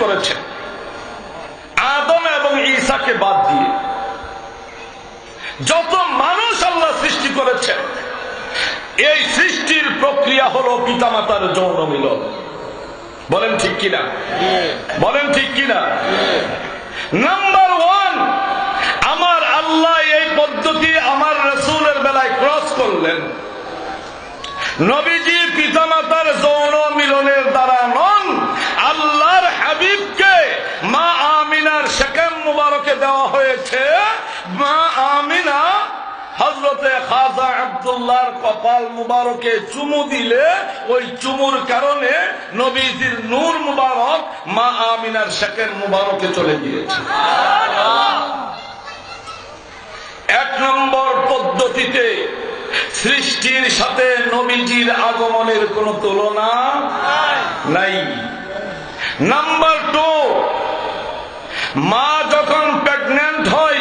করেছেন। আদম এবং ঈসাকে বাদ দিয়ে যত মানুষ আল্লাহ সৃষ্টি করেছেন, এই সৃষ্টির প্রক্রিয়া হলো পিতামাতার যৌন মিলন। বলেন ঠিক কিনা? বলেন ঠিক কিনা? নাম্বার ওয়ান আমার আল্লাহ এই পদ্ধতি আমার রসুলের বেলায় ক্রস করলেন। নবীজি পিতামাতার যৌন মিলনের দ্বারা নন আল্লাহর হাবিবকে মা আমিনার শেকেম মুবারকে দেওয়া হয়েছে মা আমিনা হজরতে খাজা আব্দুল্লাহর কপাল মুবারকে চুমু দিলে, ওই চুমুর কারণে নবীজির নূর মুবারক মা আমিনার শেকের মুবারকে চলে গিয়েছে। এক নম্বর পদ্ধতিতে সৃষ্টির সাথে নবীজির আগমনের কোন তুলনা নাই। নাম্বার টু, মা যখন প্রেগনেন্ট হয়,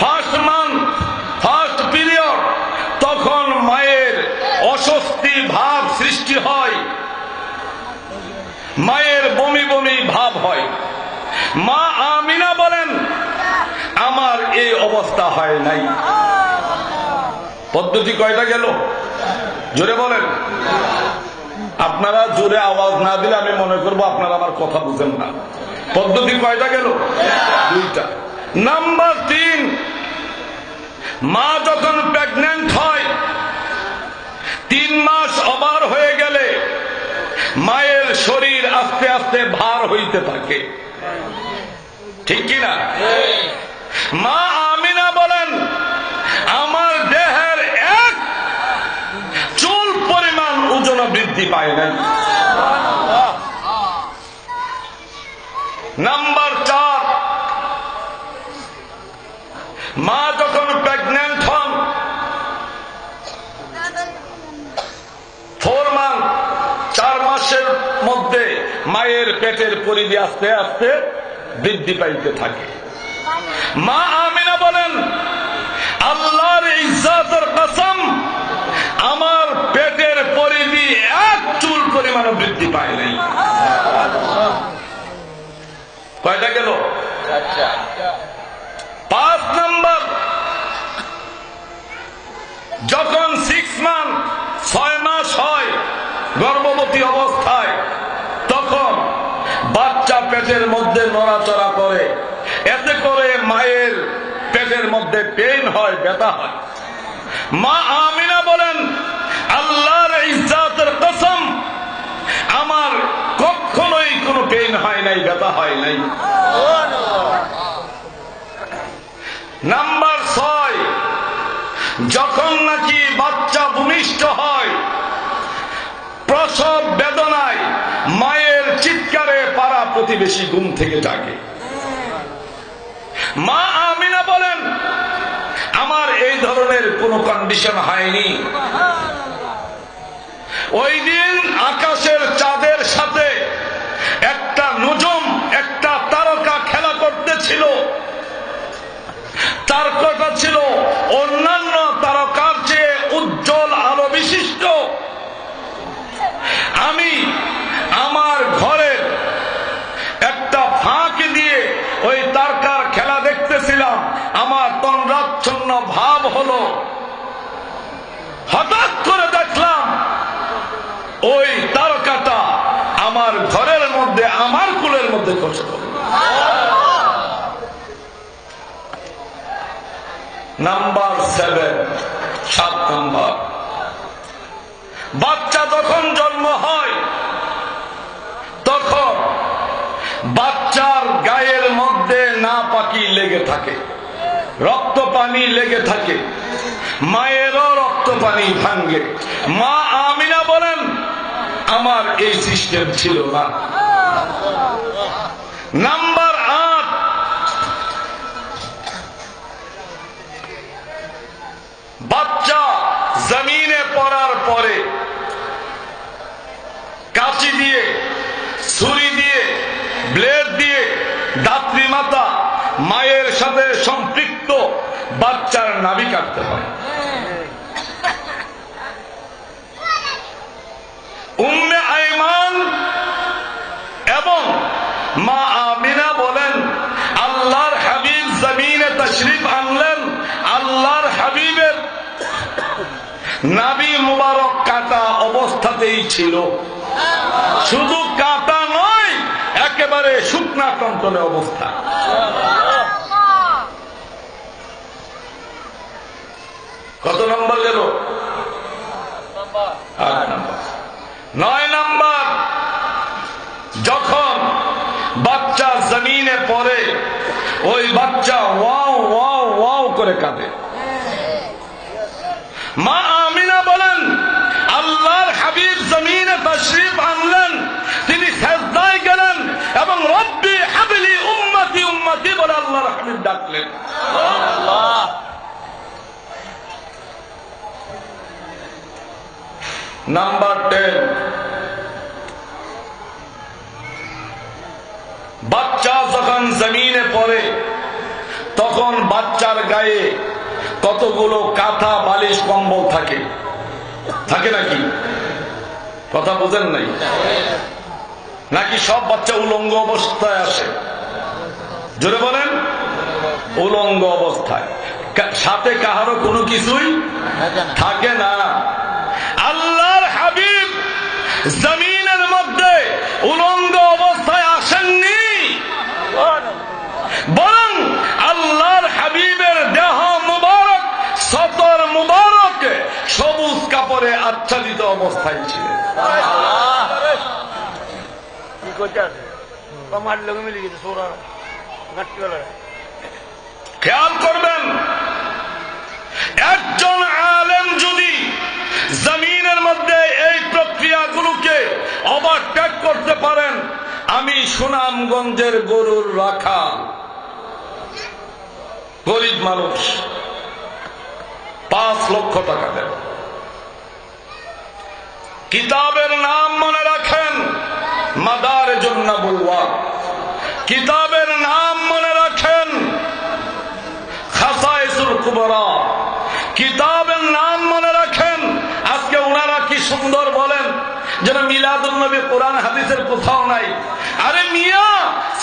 ফার্স্ট মান্থ ফার্স্ট পিরিয়ড তখন মায়ের অস্বস্তি ভাব সৃষ্টি হয় মায়ের বমি বমি ভাব হয় মা আমিনা বলেন আমার এই অবস্থা হয় নাই। পদ্ধতি কয়টা গেল? জোরে বলেন। আপনারা জোরে আওয়াজ না দিলে আমি মনে করব আপনারা আমার কথা বুঝেন না। পদ্ধতি কয়টা গেল? দুইটা। নাম্বার তিন, মা যখন প্রেগনেন্ট হয়, তিন মাস অবার হয়ে গেলে মায়ের শরীর আস্তে আস্তে ভার হইতে থাকে। ঠিক কিনা? মা আমিনা বলেন আমার দেহের এক চুল পরিমাণ ওজন বৃদ্ধি পায় নাই নাম্বার চার। মা যখন প্রেগনেন্ট হন ফোর মান্থ চার মাসের মধ্যে মায়ের পেটের পরিধি আস্তে আস্তে বৃদ্ধি পাইতে থাকে। মা আমিনা বলেন, আল্লাহর ইজ্জাতের কসম আমার পেটের পরিধি এক চুল পরিমাণ বৃদ্ধি পায় নাই। কয়টা গেল? পাঁচ নম্বর। যখন সিক্স মান্থ ছয় মাস হয় গর্ভবতী অবস্থায় তখন বাচ্চা পেটের মধ্যে নড়াচড়া করে। এতে করে মায়ের পেটের মধ্যে পেন হয় ব্যথা হয়। মা আমিনা বলেন, আল্লাহর ইজ্জাতের কসম, আমার কখনোই কোনো পেইন হয় নাই, ব্যথা হয় নাই। নাম্বার ছয়, যখন নাকি বাচ্চা ভূমিষ্ঠ হয়, প্রসব বেদনায় মায়ের চিৎকারে পাড়া প্রতিবেশী ঘুম থেকে জাগে। মা আমিনা বলেন আমার এই ধরনের কোন কন্ডিশন হয়নি। ওই দিন আকাশের চাঁদের সাথে একটা নজম, একটা তারকা খেলা করতেছিল। তার কথা ছিল, অন্যান্য তারকার চেয়ে উজ্জ্বল আলো বিশিষ্ট আমি আমার ঘরের একটা ফাঁক দিয়ে ওই তারকার খেলা দেখতেছিলাম আমার তন্দ্রাচ্ছন্ন ভাব হলো। হঠাৎ করে দেখলাম, ওই তারকাটা আমার ঘরের মধ্যে, আমার কুলের মধ্যে কষ্ট নাম্বার সেভেন, সাত নাম্বার। বাচ্চা যখন জন্ম হয়, তখন বাচ্চার গায়ের মধ্যে না পাকি লেগে থাকে। রক্ত পানি লেগে থাকে। মায়েরও রক্ত পানি ভাঙ্গে মা আমিনা বলেন, আমার এই সিস্টেম ছিল না। নাম্বার আট, বাচ্চা জমিনে পড়ার পরে কাঁচি দিয়ে, ছুরি দিয়ে, ব্লেড দিয়ে দাত্রী মাতা মায়ের সাথে সম্পৃক্ত বাচ্চার নাভি কাটতে হয়। উম্মে আইমান এবং মা আমিনা বলেন, আল্লাহর হাবিব জমিনে তশরিফ আনলেন, আল্লাহর হাবিবের নাবি মুবারক কাটা অবস্থাতেই ছিল। শুধু কাটা নয়, একেবারে শুকনা কন্টনে অবস্থা। কত নম্বর গেল? আট নম্বর। নয় নম্বর, যখন বাচ্চা জমিনে পড়ে, ওই বাচ্চা ওয়াও ওয়াও ওয়াও করে কাঁদে। মা আমিনা বলেন, আল্লাহর হাবিব জমিনে তশরিফ আনলেন, তিনি সেজদায় গেলেন এবং রব্বি হাবিলি উম্মতি উম্মতি বলে আল্লাহর হাবিব ডাকলেন। নাম্বার টেন বাচ্চা যখন জমিনে পড়ে তখন বাচ্চার গায়ে কতগুলো কাঁথা বালিশ কম্বল থাকে? থাকে নাকি? কথা বোঝেন নাই? নাকি সব বাচ্চা উলঙ্গ অবস্থায় আসে? জোরে বলেন উলঙ্গ অবস্থায়। সাথে কাহারও কোনো কিছুই থাকে না। আল্লাহর হাবিব জমিনের মধ্যে উলঙ্গ অবস্থায় আসেননি। বরং আল্লাহর হাবিবের দেহ মুবারক সতর মুবারক সবুজ কাপড়ে আচ্ছাদিত অবস্থায় ছিলেন বেলা খেয়াল করবেন একজন আলেম যদি প্রক্রিয়াগুলোকে ওভারটেক করতে পারেন। আমি সুনামগঞ্জের গরুর রাখা। গরিব মানুষ। পাঁচ লক্ষ টাকা দেন। কিতাবের নাম মনে রাখেন মাদার জন্য বলওয়া কিতাবের নাম মনে রাখেন খাসাইসুল কুবরা। কিতাবের নাম মনে রাখেন, আজকে ওনারা কি সুন্দর নবী কোরআন হাদিসের কোথাও নাই। আরে মিয়া,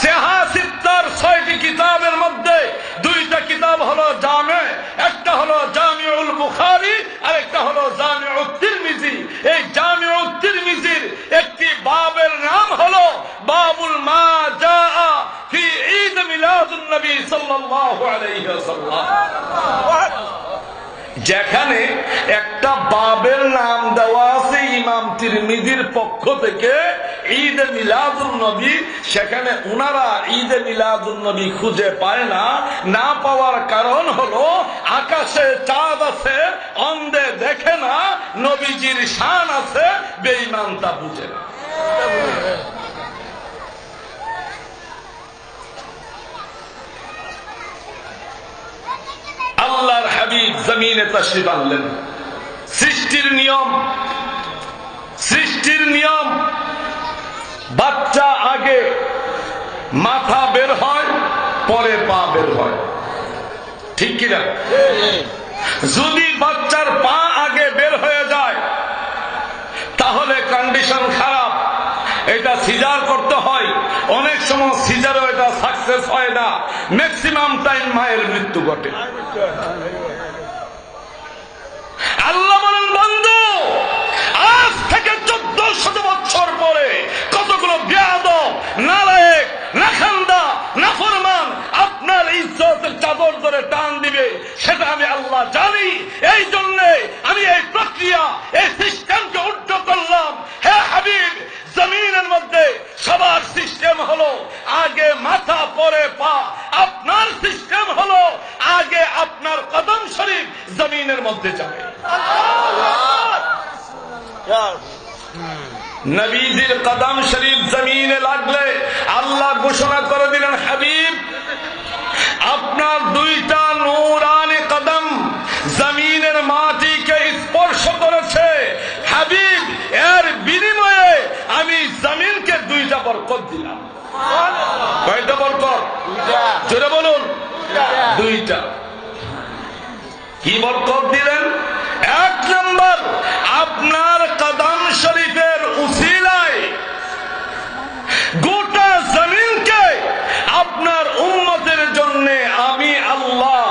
সেহা সিত্তার ছয়টি কিতাবের মধ্যে দুইটা কিতাব হলো জামে, একটা হলো জামিউল বুখারী আর একটা হলো জামিউত তিরমিজি। এই জামিউত তিরমিজির একটি বাবের নাম হলো বাবুল মা জাআ ফি ঈদ মিলাদুন নবী সাল্লাল্লাহু আলাইহি ওয়াসাল্লাম। যেখানে একটা বাবের নাম দেওয়া আছে ইমাম তিরমিজির পক্ষ থেকে ঈদ মিলাদুল নবী। সেখানে উনারা ঈদ মিলাদুল নবী খুঁজে পায় না। না পাওয়ার কারণ হলো, আকাশে চাঁদ আছে, অন্ধে দেখে না, নবীজির শান আছে বেঈমান তা বুঝে না। আল্লাহর হাবিব জমিনে তশরিফ আনলেন। সৃষ্টির নিয়ম সৃষ্টির নিয়ম, বাচ্চা আগে মাথা বের হয়, পরে পা বের হয়। ঠিক কিনা যদি বাচ্চার পা আগে বের হয়ে যায়, তাহলে কন্ডিশন খারাপ। এটা সিজার করতে হয়। অনেক সময় সিজারও এটা সাকসেস হয় না। ম্যাক্সিমাম টাইম মায়ের মৃত্যু ঘটে। আল্লাহ বলেন, বন্ধু, আজ থেকে চোদ্দ শত বছর পরে কতগুলো ব্যাদ নালায়েক, নাখান্দা, নাফরমান আপনার ইজ্জতের চাদর ধরে টান দিবে, সেটা আমি আল্লাহ জানি। এই জন্য আমি এই প্রক্রিয়া, এই সিস্টেমকে উদ্ধ করলাম হে হাবিব জমিনের মধ্যে সবার সিস্টেম হলো আগে মাথা পরে পা, আপনার সিস্টেম হলো আগে আপনার কদম শরীফ জমিনের মধ্যে যাবে। নবীজির কদম শরীফ জমিনে লাগলে আল্লাহ ঘোষণা করে দিলেন, হাবিব, আপনার দুইটা নূরানি কদম জমিনের মাটিকে স্পর্শ করেছে। হাবিব, এর বিনিময়ে আমি জমিনকে দুইটা বরকত দিলাম। আপনার কাদাম শরীফের উসিলায় গোটা জমিনকে আপনার উম্মতের জন্যে আমি আল্লাহ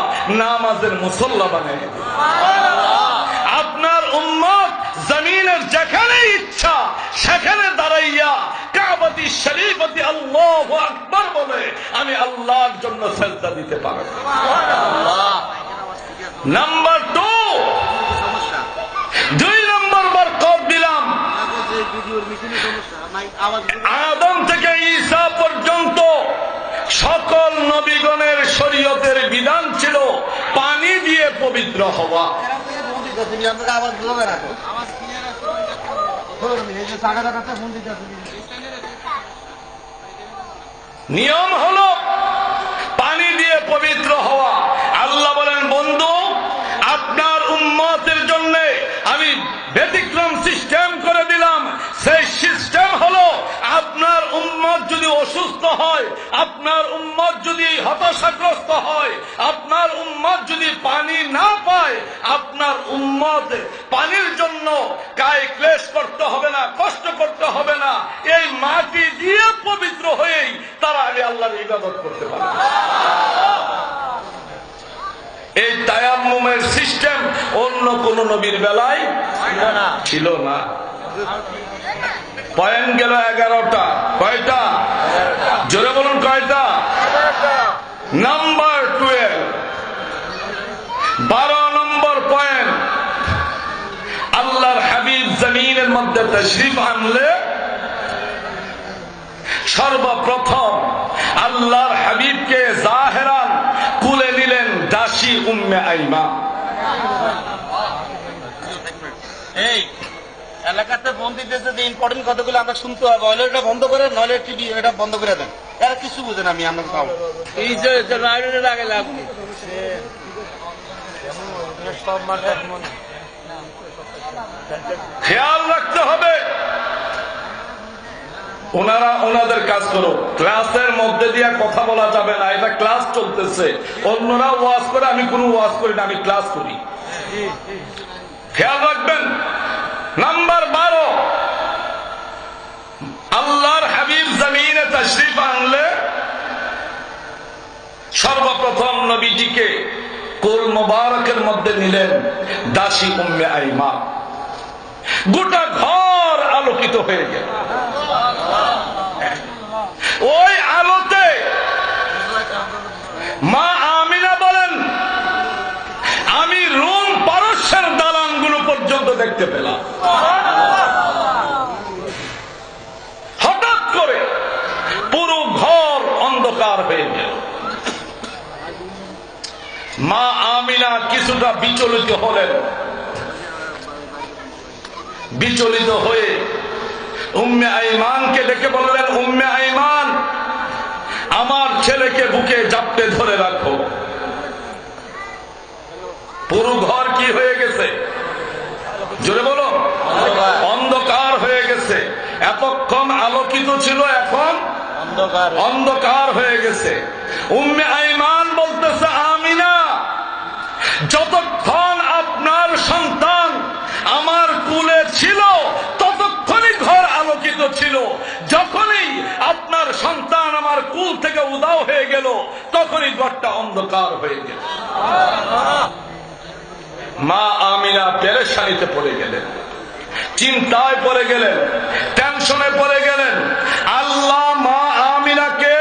নামাজের মুসল্লা বানাই। জমিনের যেখানে ইচ্ছা, সেখানে দাঁড়াইয়া কাবাতি শরীফতি আল্লাহ আকবর বলে, আমি আল্লাহর জন্য সেজদা দিতে পারব নাম্বার টু দুই নম্বর বার কব দিলাম। আদম থেকে ঈসা পর্যন্ত সকল নবীগণের শরীয়তের বিধান ছিল পানি দিয়ে পবিত্র হওয়া। নিয়ম হলো পানি দিয়ে পবিত্র হওয়া। আল্লাহ বলেন বন্ধু আপনার উম্মতের জন্য আমি ব্যতিক্রম সিস্টেম করে দিলাম। সেই সিস্টেম হলো আপনার উম্মত যদি অসুস্থ হয়, আপনার উম্মত যদি হতাশাগ্রস্ত হয়, আপনার উম্মত যদি পানি না পায়, আপনার উম্মত পানির জন্য গায়ে ক্লেশ করতে হবে না, কষ্ট করতে হবে না। এই মাটি দিয়ে পবিত্র হয়েই তারা আমি আল্লাহর ইবাদত করতে পারে। এই তায়াম্মুমের সিস্টেম অন্য কোন নবীর বেলায় ছিল না। পয়েন্ট গেল এগারোটা। কয়টা? জোরে বলুন কয়টা? নাম্বার টুয়েলভ বারো নম্বর পয়েন্ট আল্লাহর হাবিব জমিনের মধ্যে তশরিফ আনলে সর্বপ্রথম আল্লাহর হাবিবকে জাহেরান কুলে নিলেন দাসী উম্মে আইমা। এই এলাকাতে দিতেছে যে ইম্পর্টেন্ট কথাগুলো আমরা শুনতে হবে। নইলে এটা বন্ধ করে নইলে টিভি এটা বন্ধ করে দেন। এরা কিছু বুঝেন আমি আমরা খাও এই যে লাভ নেই খেয়াল রাখতে হবে। ওনারা ওনাদের কাজ করো। ক্লাসের মধ্যে দিয়ে কথা বলা যাবে না এটা ক্লাস চলতেছে। অন্যরা ওয়াজ করে আমি কোনো ওয়াজ করি না আমি ক্লাস করি। খেয়াল রাখবেন। নাম্বার বারো। আল্লাহর হাবিব জমিনে তশরিফ আনলে সর্বপ্রথম নবীজিকে কোল মোবারকের মধ্যে নিলেন দাসী উম্মে আইমা। গোটা ঘর আলোকিত হয়ে গেল। ওই আলোতে মা আমিনা বলেন আমি রোম পারস্যের দালানগুলো পর্যন্ত দেখতে পেলাম। হঠাৎ করে পুরো ঘর অন্ধকার হয়ে গেল। মা আমিনা কিছুটা বিচলিত হলেন। বিচলিত হয়ে উম্মে আইমানকে বললেন, উম্মে আইমান, আমার ছেলেকে বুকে জাপটে ধরে রাখো। পুরো ঘর কি হয়ে গেছে? জোরে বলো। অন্ধকার হয়ে গেছে। এতক্ষণ আলোকিত ছিল এখন অন্ধকার। অন্ধকার হয়ে গেছে। উম্মে আইমান বলতেছে আমিনা যতক্ষণ আপনার সন্তান আমার কুলে ছিল ততক্ষণই ঘর আলোকিত ছিল। যখনই আপনার সন্তান আমার কুল থেকে উদাও হয়ে গেল তখনই ঘরটা অন্ধকার হয়ে গেল। মা আমিনা পেরেশানিতে পড়ে গেলেন। চিন্তায় পড়ে গেলেন, টেনশনে পড়ে গেলেন। আল্লাহ মা আমিনাকে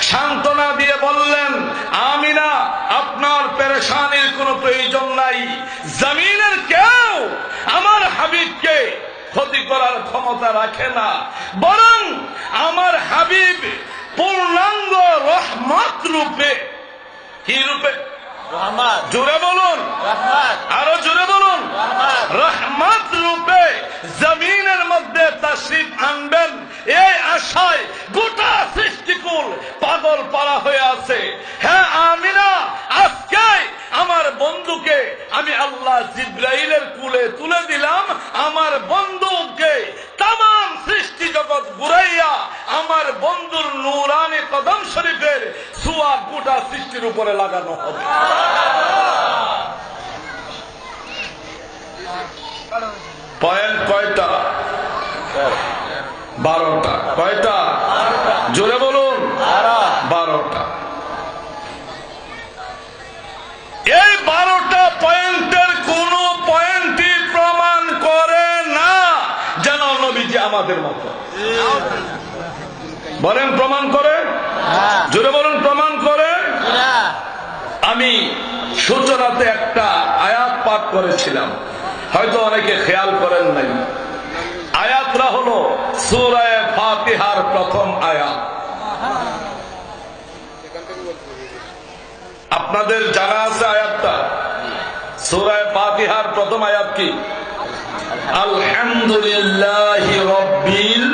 সান্ত্বনা দিয়ে বললেন, আমিনা, আপনার পেরেশানির কোনো প্রয়োজন নাই। জমিনের কেউ আমার হাবিবকে ক্ষতি করার ক্ষমতা রাখে না। বরং আমার হাবিব পূর্ণাঙ্গ রহমত রূপে, কি রূপে? জোরে বলুন। আরও জোরে বলুন। রহমত রূপে জমিনের মধ্যে তশরিফ আনবেন। এই আশায় গোটা সৃষ্টিকুল পাগল পারা হয়ে আছে। হ্যাঁ আমিনা আজকে আমার বন্ধুকে আমি আল্লাহ জিব্রাইলের কুলে তুলে দিলাম। আমার বন্ধুকে তাম সৃষ্টি জগৎ ঘুরাইয়া আমার বন্ধুর নুরানি কদম শরীফের সুয়া গোটা সৃষ্টির উপরে লাগানো হবে। পয়েন্ট কয়টা? বারোটা। কয়টা? জোরে বলুন। বারোটা। এই বারো আমাদের মতো। বলেন প্রমাণ করে? হ্যাঁ। জোরে বলুন প্রমাণ করে? আমি সূচনাতে একটা আয়াত পাঠ করেছিলাম। হয়তো অনেকে খেয়াল করেন নাই। আয়াতরা হলো সুরায় ফাতিহার প্রথম আয়াত। আপনাদের জানা আছে আয়াতটা? সুরায় ফাতিহার প্রথম আয়াত কি? আলহামদুলিল্লাহ রব্বিল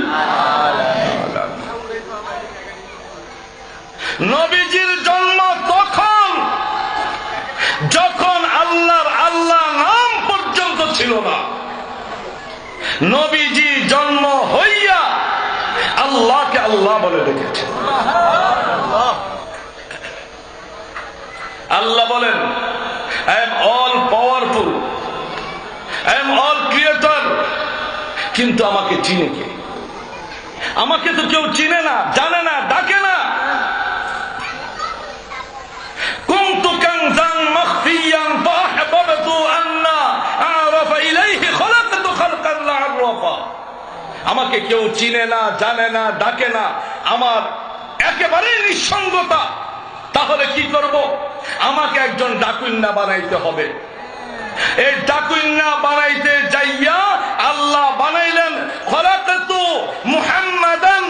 নবীজির জন্ম তখন, যখন আল্লাহর আল্লাহ নাম পর্যন্ত ছিল না। নবীজি জন্ম হইয়া আল্লাহকে আল্লাহ বলে ডেকেছে আল্লাহ বলেন I am all powerful I am all কিন্তু আমাকে চিনে কে? আমাকে তো কেউ চিনে না, জানে না, ডাকে না। আমাকে কেউ চিনে না, জানে না, ডাকে না। আমার একেবারে নিঃসঙ্গতা। তাহলে কি করব? আমাকে একজন ডাকুইন্না বানাইতে হবে। এই ডাকুইন্না বানাইতে যাইয়া আল্লাহ বানাইলেন মুহাম্মাদান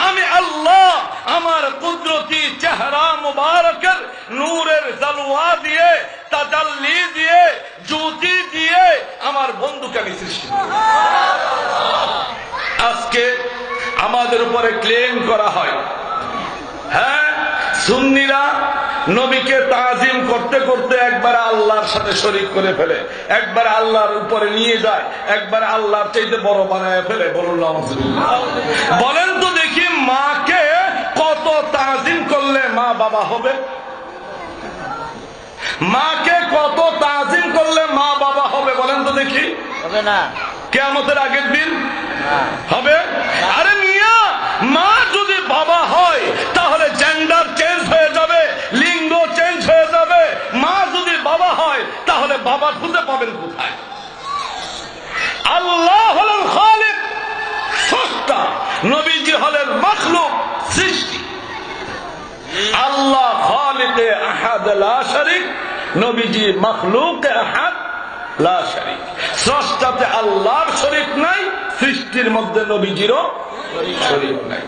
আমি আল্লাহ আমার কুদরতি চেহারা মুবারকের নূরের জালওয়া দিয়ে, তাজাল্লি দিয়ে, জ্যোতি দিয়ে আমার বন্ধুকে আমি সৃষ্টি আজকে আমাদের উপরে ক্লেম করা হ্যাঁ সুন্নিরা নবীকে তাজিম করতে করতে একবার আল্লাহর সাথে শরিক করে ফেলে একবার আল্লাহর উপরে নিয়ে যায় একবার আল্লাহর চাইতে বড় বানায় ফেলে। বলুন বলেন তো দেখি মাকে কত তাজিম করলে মা বাবা হবে? মাকে কত তাজিম করলে মা বাবা হবে? বলেন তো দেখি। হবে না। কেয়ামতের আগের দিন? হবে? আরে মিয়া মা যদি বাবা হয় তাহলে জেন্ডার চেঞ্জ হয়ে যাবে লিঙ্গ চেঞ্জ হয়ে যাবে মা যদি বাবা হয় বাবা খুঁজে পাবেন কোথায়? আল্লাহ হলেন খালিক স্রষ্টা নবীজি হলেন মখলুক, সৃষ্টি। আল্লাহ খালিকে আহাদ, লা শরিক। নবীজি মখলুক আহাদ, লা শরিক। আল্লাহর শরিক নাই, সৃষ্টির মধ্যে নবীজিরও শরিক নাই।